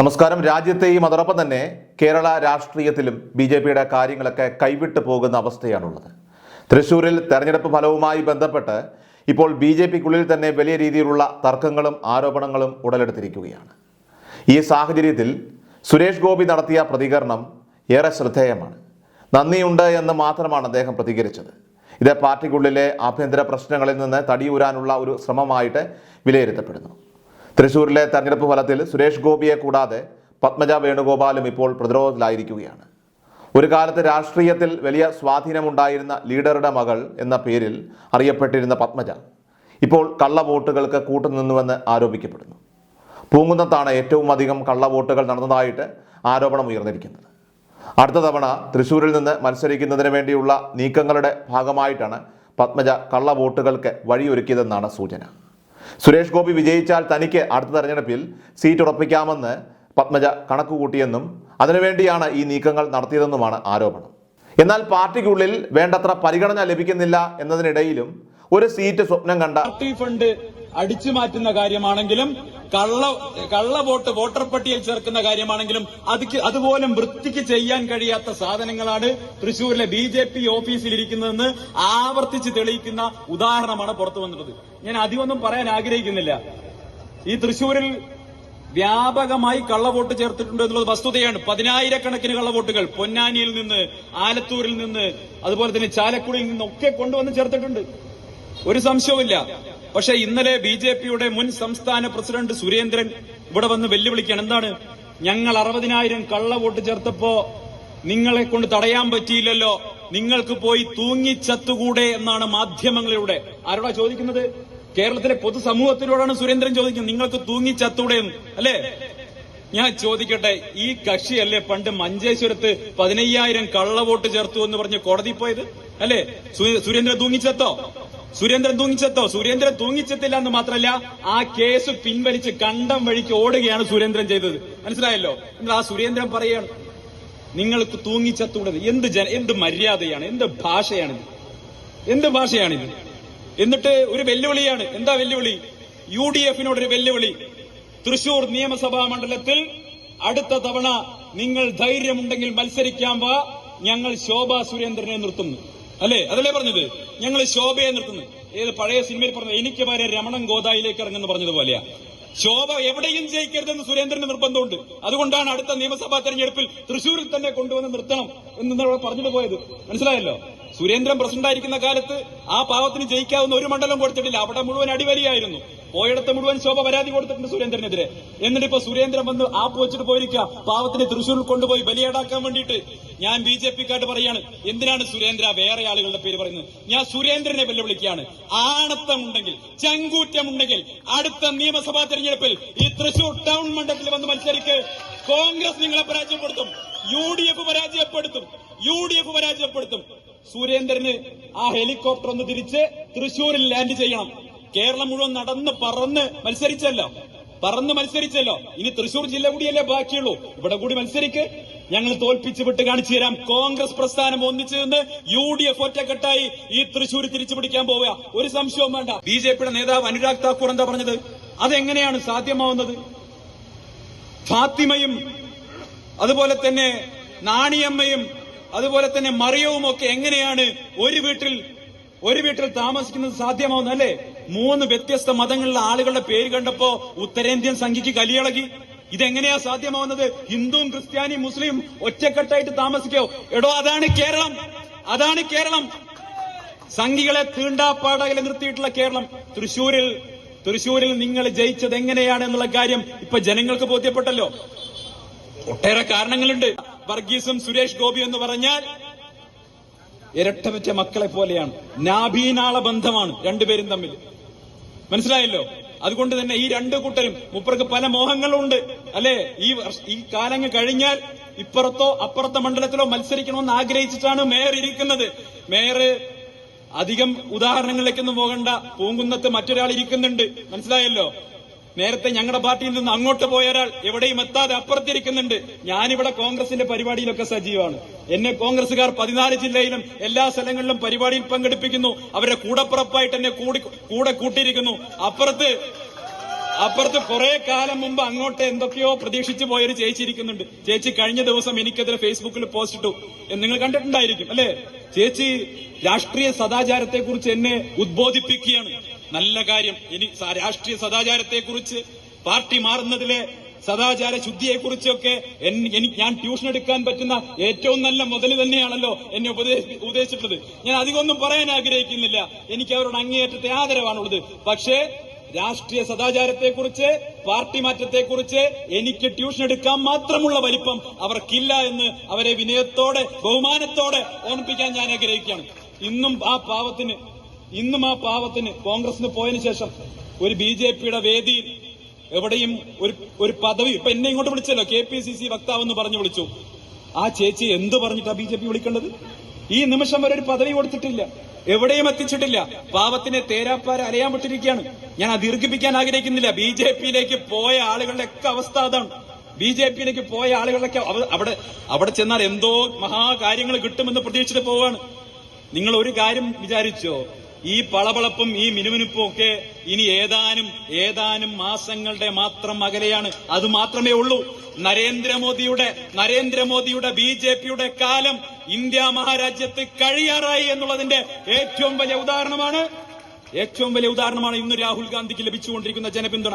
നമസ്കാരം. രാജ്യത്തെയും അതോടൊപ്പം തന്നെ കേരള രാഷ്ട്രീയത്തിലും ബി ജെ പിയുടെ കാര്യങ്ങളൊക്കെ കൈവിട്ടു പോകുന്ന അവസ്ഥയാണുള്ളത്. തൃശൂരിൽ തെരഞ്ഞെടുപ്പ് ഫലവുമായി ബന്ധപ്പെട്ട് ഇപ്പോൾ ബി ജെ പിക്കുള്ളിൽ തന്നെ വലിയ രീതിയിലുള്ള തർക്കങ്ങളും ആരോപണങ്ങളും ഉടലെടുത്തിരിക്കുകയാണ്. ഈ സാഹചര്യത്തിൽ സുരേഷ് ഗോപി നടത്തിയ പ്രതികരണം ഏറെ ശ്രദ്ധേയമാണ്. നന്ദിയുണ്ട് എന്ന് മാത്രമാണ് അദ്ദേഹം പ്രതികരിച്ചത്. ഇത് പാർട്ടിക്കുള്ളിലെ ആഭ്യന്തര പ്രശ്നങ്ങളിൽ നിന്ന് തടിയൂരാനുള്ള ഒരു ശ്രമമായിട്ട് വിലയിരുത്തപ്പെടുന്നു. തൃശൂരിലെ തെരഞ്ഞെടുപ്പ് ഫലത്തിൽ സുരേഷ് ഗോപിയെ കൂടാതെ പത്മജ വേണുഗോപാലും ഇപ്പോൾ പ്രതിരോധത്തിലായിരിക്കുകയാണ്. ഒരു കാലത്ത് രാഷ്ട്രീയത്തിൽ വലിയ സ്വാധീനമുണ്ടായിരുന്ന ലീഡറുടെ മകൾ എന്ന പേരിൽ അറിയപ്പെട്ടിരുന്ന പത്മജ ഇപ്പോൾ കള്ള വോട്ടുകൾക്ക് കൂട്ടുനിന്നുവെന്ന് ആരോപിക്കപ്പെടുന്നു. പൂങ്കുന്നത്താണ് ഏറ്റവും അധികം കള്ളവോട്ടുകൾ നടന്നതായിട്ട് ആരോപണം ഉയർന്നിരിക്കുന്നത്. അടുത്ത തവണ തൃശ്ശൂരിൽ നിന്ന് മത്സരിക്കുന്നതിന് വേണ്ടിയുള്ള നീക്കങ്ങളുടെ ഭാഗമായിട്ടാണ് പത്മജ കള്ളവോട്ടുകൾക്ക് വഴിയൊരുക്കിയതെന്നാണ് സൂചന. സുരേഷ് ഗോപി വിജയിച്ചാൽ തനിക്ക് അടുത്ത തെരഞ്ഞെടുപ്പിൽ സീറ്റ് ഉറപ്പിക്കാമെന്ന് പത്മജ കണക്കുകൂട്ടിയെന്നും അതിനുവേണ്ടിയാണ് ഈ നീക്കങ്ങൾ നടത്തിയതെന്നുമാണ് ആരോപണം. എന്നാൽ പാർട്ടിക്കുള്ളിൽ വേണ്ടത്ര പരിഗണന ലഭിക്കുന്നില്ല എന്നതിനിടയിലും ഒരു സീറ്റ് സ്വപ്നം കണ്ട അടിച്ചു മാറ്റുന്ന കാര്യമാണെങ്കിലും കള്ള കള്ള വോട്ട് വോട്ടർ പട്ടികയിൽ ചേർക്കുന്ന കാര്യമാണെങ്കിലും അതിക്ക് അതുപോലും വൃത്തിക്ക് ചെയ്യാൻ കഴിയാത്ത സാധനങ്ങളാണ് തൃശൂരിലെ ബി ജെ പി ഓഫീസിൽ ഇരിക്കുന്നതെന്ന് ആവർത്തിച്ച് തെളിയിക്കുന്ന ഉദാഹരണമാണ് പുറത്തു വന്നിട്ടത് ഞാൻ അധികമൊന്നും പറയാൻ ആഗ്രഹിക്കുന്നില്ല. ഈ തൃശൂരിൽ വ്യാപകമായി കള്ളവോട്ട് ചേർത്തിട്ടുണ്ട് എന്നുള്ളത് വസ്തുതയാണ്. പതിനായിരക്കണക്കിന് കള്ളവോട്ടുകൾ പൊന്നാനിയിൽ നിന്ന് ആലത്തൂരിൽ നിന്ന് അതുപോലെ തന്നെ ചാലക്കുടിയിൽ നിന്നൊക്കെ കൊണ്ടുവന്ന് ചേർത്തിട്ടുണ്ട്. ഒരു സംശയവുമില്ല. പക്ഷെ ഇന്നലെ ബി ജെ പിയുടെ മുൻ സംസ്ഥാന പ്രസിഡന്റ് സുരേന്ദ്രൻ ഇവിടെ വന്ന് വെല്ലുവിളിക്കുകയാണ്. എന്താണ്? ഞങ്ങൾ അറുപതിനായിരം കള്ള വോട്ട് ചേർത്തപ്പോ നിങ്ങളെ കൊണ്ട് തടയാൻ പറ്റിയില്ലല്ലോ. നിങ്ങൾക്ക് പോയി തൂങ്ങിച്ചത്തുകൂടെ എന്നാണ് മാധ്യമങ്ങളിലൂടെ. ആരോടാ ചോദിക്കുന്നത്? കേരളത്തിലെ പൊതുസമൂഹത്തിനോടാണ് സുരേന്ദ്രൻ ചോദിക്കുന്നത്. നിങ്ങൾക്ക് തൂങ്ങിച്ചത്തൂടെ അല്ലേ? ഞാൻ ചോദിക്കട്ടെ ഈ കക്ഷിയല്ലേ പണ്ട് മഞ്ചേശ്വരത്ത് പതിനയ്യായിരം കള്ളവോട്ട് ചേർത്തു എന്ന് പറഞ്ഞ് കോടതി പോയത്? അല്ലേ? സുരേന്ദ്രൻ തൂങ്ങിച്ചെത്തോ സുരേന്ദ്രൻ തൂങ്ങിച്ചെത്തോ? സുരേന്ദ്രൻ തൂങ്ങിച്ചെത്തില്ല എന്ന് മാത്രമല്ല ആ കേസ് പിൻവലിച്ച് കണ്ടം വഴിക്ക് ഓടുകയാണ് സുരേന്ദ്രൻ ചെയ്തത്. മനസ്സിലായല്ലോ? എന്നിട്ട് ആ സുരേന്ദ്രൻ പറയാണ് നിങ്ങൾക്ക് തൂങ്ങിച്ചത്തൂടത് എന്ത് ജന എന്ത് മര്യാദയാണ് എന്ത് ഭാഷയാണിത്? എന്ത് ഭാഷയാണിത്? എന്നിട്ട് ഒരു വെല്ലുവിളിയാണ്. എന്താ വെല്ലുവിളി? യു ഡി എഫിനോട് ഒരു വെല്ലുവിളി. തൃശൂർ നിയമസഭാ മണ്ഡലത്തിൽ അടുത്ത തവണ നിങ്ങൾ ധൈര്യമുണ്ടെങ്കിൽ മത്സരിക്കാൻ വാ ഞങ്ങൾ ശോഭാ സുരേന്ദ്രനെ നിർത്തുന്നു. അല്ലേ? അതല്ലേ പറഞ്ഞത്? ഞങ്ങൾ ശോഭയെ നിർത്തുന്നു. ഏത് പഴയ സിനിമയിൽ പറഞ്ഞത് എനിക്ക് വരെ രമണൻ ഗോദായിലേക്ക് ഇറങ്ങുന്നു പറഞ്ഞതുപോലെയാ. ശോഭ എവിടെയും ജയിക്കരുതെന്ന് സുരേന്ദ്രന് നിർബന്ധമുണ്ട്. അതുകൊണ്ടാണ് അടുത്ത നിയമസഭാ തെരഞ്ഞെടുപ്പിൽ തൃശൂരിൽ തന്നെ കൊണ്ടുവന്ന് നിർത്തണം എന്ന് പറഞ്ഞിട്ട് പോയത് മനസ്സിലായല്ലോ? സുരേന്ദ്രൻ പ്രസിഡന്റായിരിക്കുന്ന കാലത്ത് ആ പാവത്തിന് ജയിക്കാവുന്ന ഒരു മണ്ഡലം കൊടുത്തിട്ടില്ല. അവിടെ മുഴുവൻ അടിവലിയായിരുന്നു. പോയിടത്ത് മുഴുവൻ ശോഭ പരാതി കൊടുത്തിട്ടുണ്ട് സുരേന്ദ്രനെതിരെ. എന്നിട്ട് ഇപ്പൊ സുരേന്ദ്രൻ വന്ന് ആപ്പ് വെച്ചിട്ട് പോയിരിക്കുക പാവത്തിന് തൃശൂരിൽ കൊണ്ടുപോയി ബലിയടാക്കാൻ വേണ്ടിയിട്ട് ഞാൻ ബി ജെ പിക്കാട്ട് പറയാണ്. എന്തിനാണ് സുരേന്ദ്ര വേറെ ആളുകളുടെ പേര് പറയുന്നത്? ഞാൻ സുരേന്ദ്രനെ വെല്ലുവിളിക്കുകയാണ്. ആണത്തമുണ്ടെങ്കിൽ ചങ്കൂറ്റമുണ്ടെങ്കിൽ അടുത്ത നിയമസഭാ തെരഞ്ഞെടുപ്പിൽ ഈ തൃശൂർ ടൗൺ മണ്ഡലത്തിൽ വന്ന് മത്സരിക്ക് കോൺഗ്രസ് നിങ്ങളെ പരാജയപ്പെടുത്തും. യു ഡി എഫ് പരാജയപ്പെടുത്തും. യു ഡി എഫ് പരാജയപ്പെടുത്തും. സുരേന്ദ്രന് ആ ഹെലികോപ്റ്റർ ഒന്ന് തിരിച്ച് തൃശൂരിൽ ലാൻഡ് ചെയ്യണം. കേരളം മുഴുവൻ നടന്ന് പറന്ന് മത്സരിച്ചല്ലോ. പറന്ന് മത്സരിച്ചല്ലോ. ഇനി തൃശൂർ ജില്ല കൂടിയല്ലേ ബാക്കിയുള്ളൂ. ഇവിടെ കൂടി മത്സരിക്ക്. ഞങ്ങൾ തോൽപ്പിച്ച് വിട്ട് കാണിച്ചു തരാം. കോൺഗ്രസ് പ്രസ്ഥാനം ഒന്നിച്ചു നിന്ന് യു ഡി എഫ് ഒറ്റക്കെട്ടായി ഈ തൃശൂർ തിരിച്ചു പിടിക്കാൻ പോവുക. ഒരു സംശയവും വേണ്ട. ബി ജെ പിയുടെ നേതാവ് അനുരാഗ് താക്കൂർ എന്താ പറഞ്ഞത്? അതെങ്ങനെയാണ് സാധ്യമാവുന്നത്? ഫാത്തിമയും അതുപോലെ തന്നെ നാണിയമ്മയും അതുപോലെ തന്നെ മറിയവും ഒക്കെ എങ്ങനെയാണ് ഒരു വീട്ടിൽ ഒരു വീട്ടിൽ താമസിക്കുന്നത് സാധ്യമാവുന്ന അല്ലേ മൂന്ന് വ്യത്യസ്ത മതങ്ങളിലെ ആളുകളുടെ പേര് കണ്ടപ്പോ ഉത്തരേന്ത്യൻ സംഖ്യക്ക് കലിയിളകി. ഇതെങ്ങനെയാ സാധ്യമാവുന്നത്? ഹിന്ദുവും ക്രിസ്ത്യാനിയും മുസ്ലിം ഒറ്റക്കെട്ടായിട്ട് താമസിക്കോ? എടോ അതാണ് കേരളം. അതാണ് കേരളം. സംഘികളെ തീണ്ടാപ്പാടകൽ നിർത്തിയിട്ടുള്ള കേരളം. തൃശൂരിൽ തൃശൂരിൽ നിങ്ങൾ ജയിച്ചത് എങ്ങനെയാണ് എന്നുള്ള കാര്യം ഇപ്പൊ ജനങ്ങൾക്ക് ബോധ്യപ്പെട്ടല്ലോ. ഒട്ടേറെ കാരണങ്ങളുണ്ട്. വർഗീസും സുരേഷ് ഗോപി എന്ന് പറഞ്ഞാൽ ഇരട്ടമറ്റ മക്കളെ പോലെയാണ്. നാഭീനാള ബന്ധമാണ് രണ്ടുപേരും തമ്മിൽ. മനസ്സിലായല്ലോ? അതുകൊണ്ട് തന്നെ ഈ രണ്ട് കൂട്ടരും മുപ്പർക്ക് പല മോഹങ്ങളുണ്ട് അല്ലെ? ഈ ഈ കാലങ്ങ് കഴിഞ്ഞാൽ ഇപ്പുറത്തോ അപ്പുറത്തെ മണ്ഡലത്തിലോ മത്സരിക്കണമെന്ന് ആഗ്രഹിച്ചിട്ടാണ് മേയർ ഇരിക്കുന്നത്. മേയർ അധികം ഉദാഹരണങ്ങളിലേക്കൊന്നും പോകണ്ട. പൂങ്കുന്നത്ത് മറ്റൊരാൾ ഇരിക്കുന്നുണ്ട്. മനസ്സിലായല്ലോ? നേരത്തെ ഞങ്ങളുടെ പാർട്ടിയിൽ നിന്ന് അങ്ങോട്ട് പോയ ഒരാൾ എവിടെയും എത്താതെ അപ്പുറത്തിരിക്കുന്നുണ്ട്. ഞാനിവിടെ കോൺഗ്രസിന്റെ പരിപാടിയിലൊക്കെ സജീവമാണ്. എന്നെ കോൺഗ്രസുകാർ പതിനാല് ജില്ലയിലും എല്ലാ സ്ഥലങ്ങളിലും പരിപാടിയിൽ പങ്കെടുപ്പിക്കുന്നു. അവരുടെ കൂടപ്പുറപ്പായിട്ട് എന്നെ കൂടി കൂടെ കൂട്ടിയിരിക്കുന്നു. അപ്പുറത്ത് അപ്പുറത്ത് കുറെ കാലം മുമ്പ് അങ്ങോട്ട് എന്തൊക്കെയോ പ്രതീക്ഷിച്ചു പോയൊരു ചേച്ചി ഇരിക്കുന്നുണ്ട് ചേച്ചി കഴിഞ്ഞ ദിവസം എനിക്കെതിരെ ഫേസ്ബുക്കിൽ പോസ്റ്റ് ഇട്ടു. നിങ്ങൾ കണ്ടിട്ടുണ്ടായിരിക്കും അല്ലെ? ചേച്ചി രാഷ്ട്രീയ സദാചാരത്തെക്കുറിച്ച് എന്നെ ഉദ്ബോധിപ്പിക്കുകയാണ്. നല്ല കാര്യം. ഇനി രാഷ്ട്രീയ സദാചാരത്തെ കുറിച്ച് പാർട്ടി മാറുന്നതിലെ സദാചാര ശുദ്ധിയെ കുറിച്ചൊക്കെ എനിക്ക് ഞാൻ ട്യൂഷൻ എടുക്കാൻ പറ്റുന്ന ഏറ്റവും നല്ല മുതൽ തന്നെയാണല്ലോ എന്നെ ഉപദേശ ഉപദേശിച്ചിട്ടുള്ളത്. ഞാൻ അധികമൊന്നും പറയാൻ ആഗ്രഹിക്കുന്നില്ല. എനിക്ക് അവരോട് അങ്ങേയറ്റത്തെ ആദരവാണുള്ളത്. പക്ഷേ രാഷ്ട്രീയ സദാചാരത്തെക്കുറിച്ച് പാർട്ടി മാറ്റത്തെക്കുറിച്ച് എനിക്ക് ട്യൂഷൻ എടുക്കാൻ മാത്രമുള്ള വലിപ്പം അവർക്കില്ല എന്ന് അവരെ വിനയത്തോടെ ബഹുമാനത്തോടെ ഓർമ്മിപ്പിക്കാൻ ഞാൻ ആഗ്രഹിക്കുകയാണ്. ഇന്നും ആ പാവത്തിന് ഇന്നും ആ പാവത്തിന് കോൺഗ്രസിന് പോയതിനു ശേഷം ഒരു ബി ജെ പിയുടെ വേദിയിൽ എവിടെയും ഒരു ഒരു പദവി ഇപ്പൊ എന്നെ ഇങ്ങോട്ട് വിളിച്ചല്ലോ കെ പി സി സി വക്താവ് എന്ന് പറഞ്ഞു വിളിച്ചു. ആ ചേച്ചി എന്ത് പറഞ്ഞിട്ടാ ബി ജെ പി വിളിക്കേണ്ടത്? ഈ നിമിഷം വരെ ഒരു പദവി കൊടുത്തിട്ടില്ല എവിടെയും എത്തിച്ചിട്ടില്ല. പാവത്തിനെ തേരാപ്പാര അലയാൻ വിട്ടിരിക്കുകയാണ്. ഞാൻ അത് ദീർഘിപ്പിക്കാൻ ആഗ്രഹിക്കുന്നില്ല. ബി ജെ പിയിലേക്ക് പോയ ആളുകളുടെ ഒക്കെ അവസ്ഥ അതാണ്. ബി ജെ പിയിലേക്ക് പോയ ആളുകളൊക്കെ അവിടെ അവിടെ ചെന്നാൽ എന്തോ മഹാകാര്യങ്ങൾ കിട്ടുമെന്ന് പ്രതീക്ഷിച്ചിട്ട് പോവാണ്. നിങ്ങൾ ഒരു കാര്യം വിചാരിച്ചോ? ഈ പളപളപ്പും ഈ മിനുമിനുപ്പും ഒക്കെ ഇനി ഏതാനും ഏതാനും മാസങ്ങളുടെ മാത്രം അകലെയാണ്. അത് മാത്രമേ ഉള്ളൂ. നരേന്ദ്രമോദിയുടെ നരേന്ദ്രമോദിയുടെ ബി ജെ പിയുടെ കാലം ഇന്ത്യ മഹാരാജ്യത്ത് കഴിയാറായി എന്നുള്ളതിന്റെ ഏറ്റവും വലിയ ഉദാഹരണമാണ്. ഏറ്റവും വലിയ ഉദാഹരണമാണ് ഇന്ന് രാഹുൽ ഗാന്ധിക്ക് ലഭിച്ചുകൊണ്ടിരിക്കുന്ന ജനപിന്തുണ.